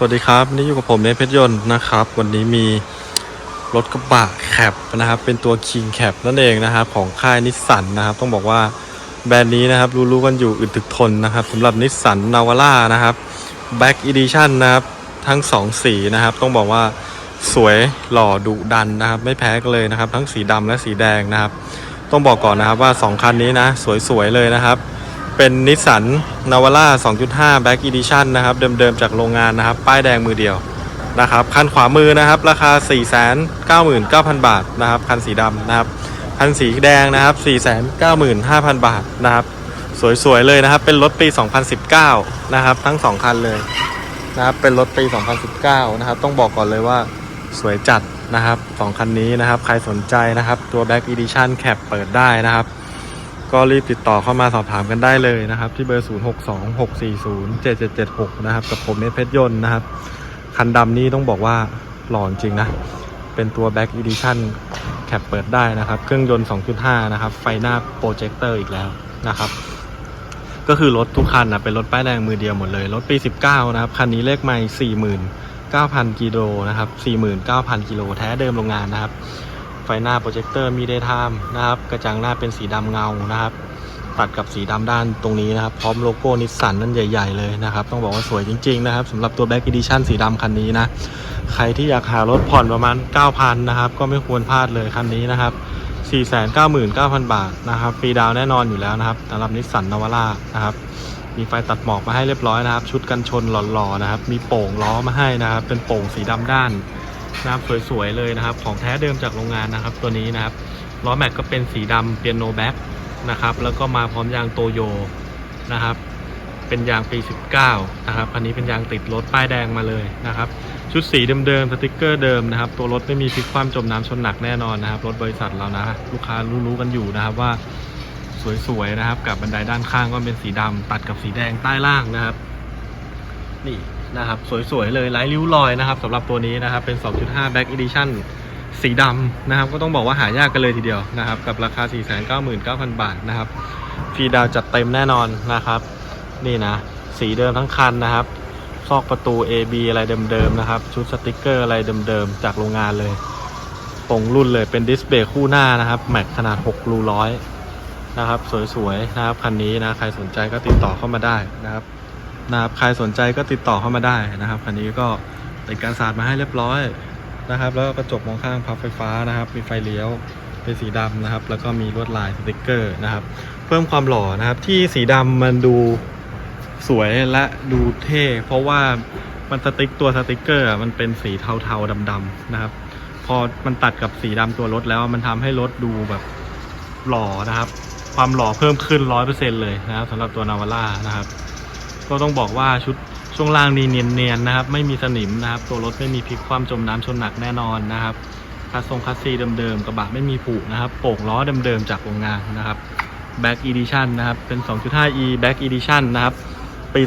สวัสดีครับนนี้อยู่กับผมเนทเพชรยนต์นะครับ วันนี้มีรถกระบะแคปนะครับ เป็นตัว King Cap นั่นเองนะครับ ของค่ายนิสสันนะครับ ต้องบอกว่าแบรนด์นี้นะครับ รู้ๆกันอยู่อึดถึกทนนะครับสำหรับนิสสันนาวาร่านะครับ Back Edition นะครับ ทั้ง 2 สีนะครับ ต้องบอกว่าสวยหล่อดุดันนะครับ ไม่แพ้กันเลยนะครับ ทั้งสีดำและสีแดงนะครับ ต้องบอกก่อนนะครับว่า 2 คันนี้นะ สวยๆเลยนะครับ เป็นนิสสันนาวาร่า2.5 Back Edition นะครับ เดิมๆ จากโรงงานนะครับ ป้ายแดงมือเดียวนะครับ คันขวามือนะครับ ราคา 499,000 บาทนะครับ คันสีดำนะครับ คันสีแดงนะครับ 495,000 บาทนะครับ สวยๆ เลยนะครับ เป็นรถปี 2019 นะครับ ทั้ง 2 คันเลยนะครับ เป็นรถปี 2019 นะครับ ต้องบอกก่อนเลยว่าสวยจัดนะครับ 2 คันนี้นะครับ ใครสนใจนะครับ ตัว Back Edition Cap เปิดได้นะครับ ก็รีบติดต่อเข้ามาสอบถามกันได้เลยนะครับ ที่เบอร์ 0626407776 นะครับ กับผมเนทเพชรยนต์นะครับ คันดำนี้ต้องบอกว่าหล่อจริงนะ เป็นตัว Back Edition แคปเปิดได้นะครับ เครื่องยนต์ 2.5 นะครับ ไฟหน้าโปรเจคเตอร์อีกแล้วนะครับก็คือรถทุกคันนะเป็นรถป้ายแดงมือเดียวหมดเลย รถปี 19 นะครับ คันนี้เลขไม่ 49,000 กิโลนะครับ 49,000 กิโลแท้เดิมโรงงานนะครับ ไฟหน้าโปรเจคเตอร์มีเดย์ไทม์นะครับ กระจังหน้าเป็นสีดำเงานะครับ ตัดกับสีดำด้านตรงนี้นะครับ พร้อมโลโก้นิสสันนั่นใหญ่ ๆ เลยนะครับ ต้องบอกว่าสวยจริง ๆ นะครับสำหรับตัว Black Edition สีดำคันนี้นะ ใครที่อยากหารถผ่อนประมาณ 9,000 นะครับ ก็ไม่ควรพลาดเลยคันนี้นะครับ 499,000 บาทนะครับ ฟรีดาวแน่นอนอยู่แล้วนะครับสำหรับนิสสันนาวาร่านะครับมีไฟตัดหมอกมาให้เรียบร้อยนะครับ ชุดกันชนหล่อๆนะครับ มีโป่งล้อมาให้นะครับ เป็นโป่งสีดำด้าน นะครับสวยๆเลยนะครับ ของแท้เดิมจากโรงงานนะครับ ตัวนี้นะครับล้อแม็กก็เป็นสีดำเปียโนแบ็กนะครับ แล้วก็มาพร้อมยางโตโยนะครับ เป็นยางปี 19 นะครับอันนี้เป็นยางติดรถป้ายแดงมาเลยนะครับ ชุดสีเดิมๆสติกเกอร์เดิมนะครับ ตัวรถไม่มีพลิกคว่ำจมน้ำชนหนักแน่นอนนะครับ รถบริษัทเรานะ ลูกค้ารู้ๆกันอยู่นะครับว่าสวยๆนะครับ กับบันไดด้านข้างก็เป็นสีดำตัดกับสีแดงใต้ล่างนะครับ นี่ นะครับสวยๆเลยไร้ริ้วรอยนะครับสำหรับตัวนี้นะครับเป็น 2.5 Back Edition สีดำนะครับ ก็ต้องบอกว่าหายากกันเลยทีเดียวนะครับ กับราคา 499,000 บาทนะครับฟรีดาวน์จัดเต็มแน่นอนนะครับ นี่นะ สีเดิมทั้งคันนะครับ ซอกประตู AB อะไรเดิมๆนะครับ ชุดสติกเกอร์อะไรเดิมๆ จากโรงงานเลยตรงรุ่นเลยเป็นดิสเบรกคู่หน้านะครับ แม็กขนาด 6 รูร้อยนะครับ สวยๆนะครับ คันนี้นะ ใครสนใจก็ติดต่อเข้ามาได้นะครับ นะครับใครสนใจก็ติดต่อเข้ามาได้นะครับคันนี้ก็ติดการสาดมาให้เรียบร้อยนะครับ แล้วก็กระจกมองข้างพับไฟฟ้านะครับ มีไฟเลี้ยวเป็นสีดำนะครับ แล้วก็มีลวดลายสติกเกอร์นะครับ เพิ่มความหล่อนะครับ ที่สีดำมันดูสวยและดูเท่ เพราะว่ามันสติ๊กตัวสติกเกอร์ มันเป็นสีเทาๆดำๆนะครับ พอมันตัดกับสีดำตัวรถแล้วมันทำให้รถดูแบบหล่อนะครับ ความหล่อเพิ่มขึ้นร้อยเปอร์เซ็นเลยนะครับสำหรับตัวนาวาร่านะครับ ก็ต้องบอกว่าชุดช่วงล่างนี่เนียนๆนะครับ ไม่มีสนิมนะครับ ตัวรถไม่มีพลิกคว่ำจมน้ำชนหนักแน่นอนนะครับคัสทรงคัสซีเดิมๆกระบะไม่มีผุนะครับโป่งล้อเดิมๆจากโรงงานนะครับ Back Edition นะครับเป็น 2.5e Back Edition นะครับปี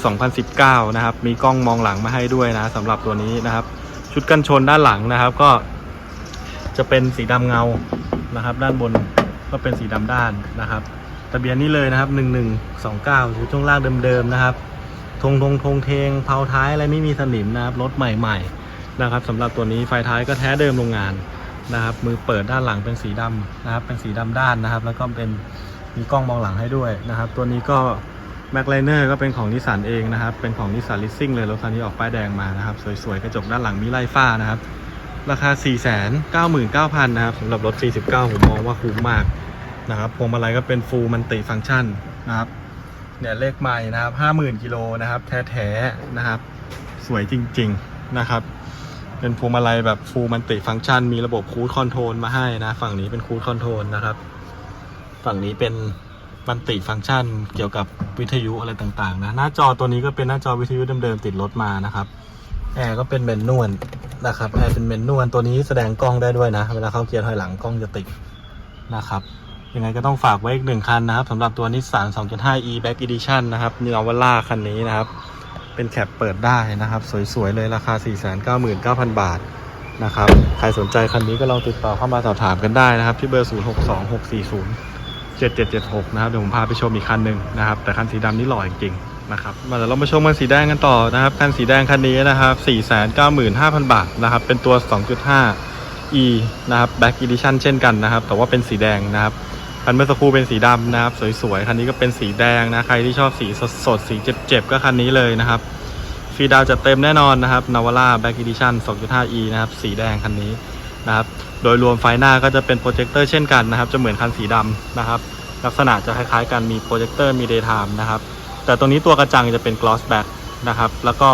2019 นะครับ มีกล้องมองหลังมาให้ด้วยนะสำหรับตัวนี้นะครับ ชุดกันชนด้านหลังนะครับ ก็ จะเป็นสีดำเงานะครับ ด้านบนก็เป็นสีดำด้านนะครับทะเบียนนี้เลยนะครับ 1129ชุดช่วงล่างเดิมๆนะครับ ธงธงธงเทงเผาท้ายอะไรไม่มีสนิมนะครับรถใหม่ ๆ นะครับสำหรับตัวนี้ไฟท้ายก็แท้เดิมโรงงานนะครับ มือเปิดด้านหลังเป็นสีดำนะครับ เป็นสีดำด้านนะครับ แล้วก็เป็นมีกล้องมองหลังให้ด้วยนะครับ ตัวนี้ก็แม็กไลเนอร์ก็เป็นของนิสสันเองนะครับ เป็นของนิสสันลิสซิ่งเลยรถคันนี้ออกป้ายแดงมานะครับ สวยๆ กระจกด้านหลังมีไล่ฟ้านะครับ ราคา 499,000 นะครับสำหรับรถ 49 ผมมองว่าคุ้มมากนะครับพวงมาลัยก็เป็นฟูลมันติฟังก์ชันนะครับ เนี่ยเลขใหม่นะครับห้าหมื่นกิโลนะครับ แท้ๆนะครับ สวยจริงๆนะครับ เป็นพวงมาลัยแบบฟูลมันติฟังก์ชัน มีระบบคูดคอนโทรลมาให้นะ ฝั่งนี้เป็นคูดคอนโทรลนะครับ ฝั่งนี้เป็นมันติฟังก์ชันเกี่ยวกับวิทยุอะไรต่างๆนะหน้าจอตัวนี้ก็เป็นหน้าจอวิทยุเดิมๆติดรถมานะครับแอร์ก็เป็นเมนนวลนะครับแอร์เป็นเมนนวลตัวนี้แสดงกล้องได้ด้วยนะ เวลาเข้าเกียร์ถอยหลังกล้องจะติดนะครับ ยังไงก็ต้องฝากไว้อีกหนึ่งคันนะครับสำหรับตัวนิสสัน 2.5e Back Edition นะครับนิวาล่าคันนี้นะครับ เป็นแคปเปิดได้นะครับ สวยๆ เลยราคา 499,000 บาทนะครับ ใครสนใจคันนี้ก็ลองติดต่อเข้ามาสอบถามกันได้นะครับ ที่เบอร์ 0626407776 นะครับ เดี๋ยวผมพาไปชมอีกคันหนึ่งนะครับ แต่คันสีดำนี่หล่อจริงๆนะครับ มาเดี๋ยวเรามาชมกันสีแดงกันต่อนะครับคันสีแดงคันนี้นะครับ 495,000 บาทนะครับ เป็นตัว 2.5 e นะครับ Back Edition เช่นกันนะครับ แต่ว่าเป็นสีแดงนะครับ คันเมื่อสักครู่เป็นสีดำนะครับ สวยๆ คันนี้ก็เป็นสีแดงนะ ใครที่ชอบสีสดๆ สีเจ็บๆ ก็คันนี้เลยนะครับฟรีดาวจัดเต็มแน่นอนนะครับ Navara Black Edition 2.5e นะครับ สีแดงคันนี้นะครับ โดยรวมไฟหน้าก็จะเป็นโปรเจคเตอร์เช่นกันนะครับ จะเหมือนคันสีดำนะครับ ลักษณะจะคล้ายๆกัน มีโปรเจคเตอร์มี daytime นะครับ แต่ตรงนี้ตัวกระจังจะเป็น gloss back นะครับ แล้วก็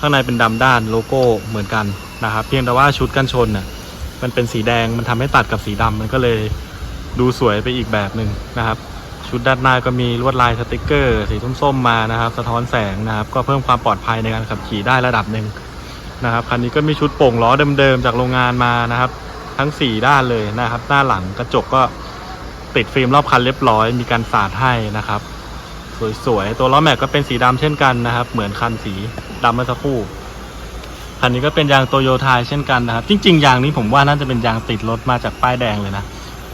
ข้างในเป็นดำด้านโลโก้เหมือนกันนะครับ เพียงแต่ว่าชุดกันชนน่ะ มันเป็นสีแดง มันทำให้ตัดกับสีดำมันก็เลย ดูสวยไปอีกแบบหนึ่งนะครับ ชุดด้านหน้าก็มีลวดลายสติกเกอร์ สีส้มๆมานะครับ สะท้อนแสงนะครับ ก็เพิ่มความปลอดภัยในการขับขี่ได้ระดับหนึ่งนะครับคันนี้ก็มีชุดโป่งล้อเดิมๆจากโรงงานมานะครับ ทั้ง 4 ด้านเลยนะครับ หน้าหลังกระจกก็ติดฟิล์มรอบคันเรียบร้อย มีการสาดให้นะครับ สวยๆ ตัวล้อแม็กก็เป็นสีดำเช่นกันนะครับ เหมือนคันสีดำเมื่อสักครู่คันนี้ก็เป็นยางโตโยต้าเช่นกันนะครับ จริง ๆ ยางนี้ผมว่าน่าจะเป็นยางติดรถมาจากป้ายแดงเลยนะ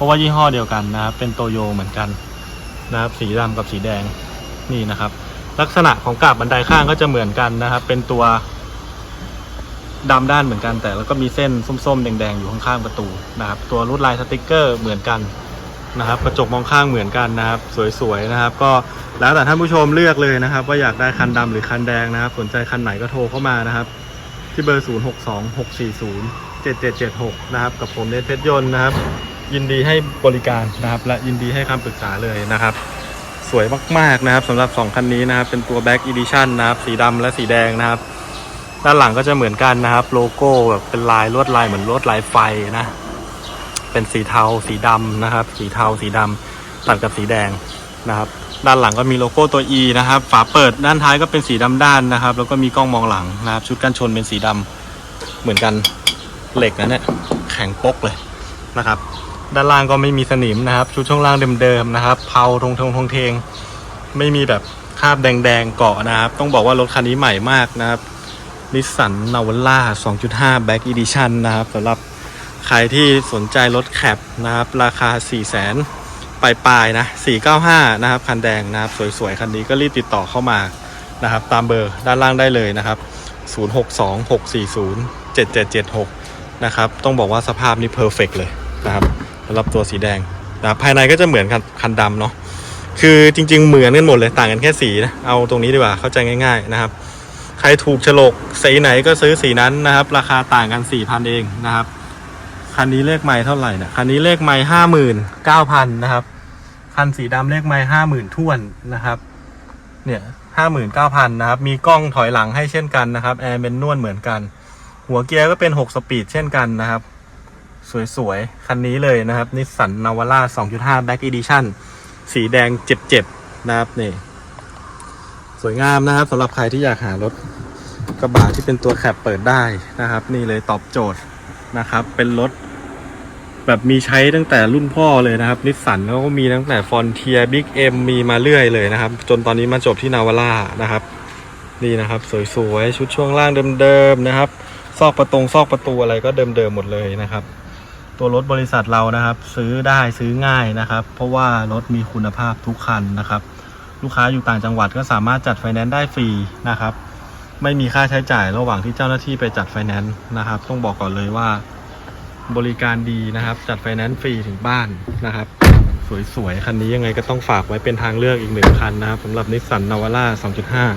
ราะว่ายี่ห้อเดียวกันนะครับ เป็นโตโยเหมือนกันนะครับ สีดำกับสีแดงนี่นะครับ ลักษณะของกาบบันไดข้างก็จะเหมือนกันนะครับ เป็นตัวดำด้านเหมือนกัน แต่แล้วก็มีเส้นส้มๆแดงๆอยู่ข้างๆประตูนะครับ ตัวรูดลายสติกเกอร์เหมือนกันนะครับ กระจกมองข้างเหมือนกันนะครับ สวยๆนะครับ ก็แล้วแต่ท่านผู้ชมเลือกเลยนะครับ ว่าอยากได้คันดำหรือคันแดงนะครับ สนใจคันไหนก็โทรเข้ามานะครับ ที่เบอร์ 0 6 2 6 4 0 7 7 7 6 นะครับ กับผมเนทเพชรยนต์นะครับ ยินดีให้บริการนะครับ และยินดีให้คำปรึกษาเลยนะครับ สวยมากๆนะครับสำหรับ 2 คันนี้นะครับ เป็นตัว Back Edition นะครับ สีดำและสีแดงนะครับ ด้านหลังก็จะเหมือนกันนะครับ โลโก้แบบเป็นลายลวดลายเหมือนลวดลายไฟนะ เป็นสีเทาสีดำนะครับ สีเทาสีดำตัดกับสีแดงนะครับ ด้านหลังก็มีโลโก้ตัว E นะครับ ฝาเปิดด้านท้ายก็เป็นสีดำด้านนะครับ แล้วก็มีกล้องมองหลังนะครับ ชุดกันชนเป็นสีดำเหมือนกันเหล็กนะเนี่ยแข็งปกเลยนะครับ ด้านล่างก็ไม่มีสนิมนะครับ ชุดช่วงล่างเดิมๆนะครับเผาทงทงทงเทง ไม่มีแบบคราบแดงๆเกาะนะครับ ต้องบอกว่ารถคันนี้ใหม่มากนะครับนิสสันนาวล่า2.5 Back Edition นะครับสำหรับใครที่สนใจรถแคปนะครับ ราคา 4 0 0 0 0 0ปลายๆนะ 495 นะครับ คันแดงนะครับ สวยๆ คันนี้ก็รีบติดต่อเข้ามานะครับ ตามเบอร์ด้านล่างได้เลยนะครับ 0626407776 นะครับ ต้องบอกว่าสภาพนี้เพอร์เฟกเลยนะครับ สำหรับตัวสีแดงนะภายในก็จะเหมือนคันคันดำเนาะคือจริง ๆ เหมือนกันหมดเลยต่างกันแค่สีนะเอาตรงนี้ดีกว่าเข้าใจง่าย ๆนะครับ ใครถูกฉลกสีไหนก็ซื้อสีนั้นนะครับ ราคาต่างกัน4,000เองนะครับคันนี้เลขไม้เท่าไหร่นะคันนี้เลขไม้ห้าหมื่นเก้าพันนะครับคันสีดำเลขไม้ห้าหมื่นท่วนนะครับ เนี่ยห้าหมื่นเก้าพันนะครับ มีกล้องถอยหลังให้เช่นกันนะครับแอร์เป็นนวลเหมือนกัน หัวเกียร์ก็เป็นหกสปีดเช่นกันนะครับ สวยๆ คันนี้เลยนะครับนิสสันนาวาร่า2.5 Black Edition สีแดงเจ็บๆนะครับนี่สวยงามนะครับสำหรับใครที่อยากหารถกระบะที่เป็นตัวแคปเปิดได้นะครับ นี่เลยตอบโจทย์นะครับ เป็นรถแบบมีใช้ตั้งแต่รุ่นพ่อเลยนะครับนิสสันเขาก็มีตั้งแต่ฟอนเทียบิ๊กเอ็มมีมาเรื่อยเลยนะครับ จนตอนนี้มาจบที่นาวาร่านะครับ นี่นะครับ สวยๆ ชุดช่วงล่างเดิมๆนะครับ ซอกประตงซอกประตูอะไรก็เดิมๆหมดเลยนะครับ ตัวรถบริษัทเรานะครับ ซื้อได้ซื้อง่ายนะครับ เพราะว่ารถมีคุณภาพทุกคันนะครับ ลูกค้าอยู่ต่างจังหวัดก็สามารถจัดไฟแนนซ์ได้ฟรีนะครับ ไม่มีค่าใช้จ่ายระหว่างที่เจ้าหน้าที่ไปจัดไฟแนนซ์นะครับ ต้องบอกก่อนเลยว่า บริการดีนะครับ จัดไฟแนนซ์ฟรีถึงบ้านนะครับ สวยๆคันนี้ยังไงก็ต้องฝากไว้เป็นทางเลือกอีกหนึ่งคันนะครับสำหรับนิสสันนาวาร่า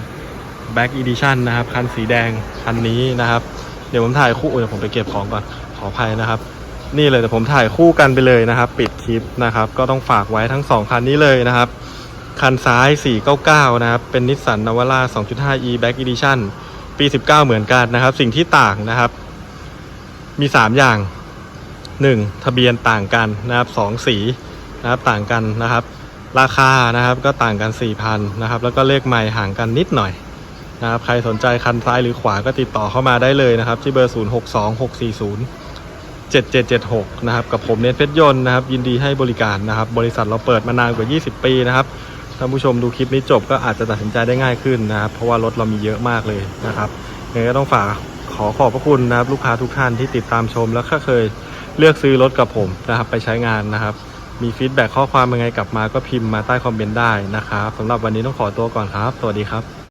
2.5 Black Edition นะครับ คันสีแดง คันนี้นะครับ เดี๋ยวผมถ่ายคู่เดี๋ยวผมไปเก็บของก่อน ขออภัยนะครับ นี่เลยแต่ผมถ่ายคู่กันไปเลยนะครับ ปิดคลิปนะครับ ก็ต้องฝากไว้ทั้ง 2 คันนี้เลยนะครับ คันซ้าย 499 นะครับ เป็นนิสสันนาวาร่า 2.5e Back Edition ปี 19 เหมือนกันนะครับ สิ่งที่ต่างนะครับ มี 3 อย่าง 1. ทะเบียนต่างกันนะครับ 2 สีนะครับต่างกันนะครับ ราคานะครับก็ต่างกัน 4,000นะครับ แล้วก็เลขใหม่ห่างกันนิดหน่อยนะครับ ใครสนใจคันซ้ายหรือขวาก็ติดต่อเข้ามาได้เลยนะครับ ที่เบอร์ 062640 7776 นะครับ กับผมเนทเพชรยนต์นะครับ ยินดีให้บริการนะครับ บริษัทเราเปิดมานานกว่า 20 ปีนะครับท่านผู้ชมดูคลิปนี้จบก็อาจจะตัดสินใจได้ง่ายขึ้นนะครับ เพราะว่ารถเรามีเยอะมากเลยนะครับยังไงก็ต้องฝากขอขอบพระคุณนะครับ ลูกค้าทุกท่านที่ติดตามชม แล้วก็เคยเลือกซื้อรถกับผมนะครับ ไปใช้งานนะครับ มีฟีดแบ็ข้อความยังไงกลับมาก็พิมพ์มาใต้คอมเมนต์ได้นะครับสำหรับวันนี้ต้องขอตัวก่อนครับ สวัสดีครับ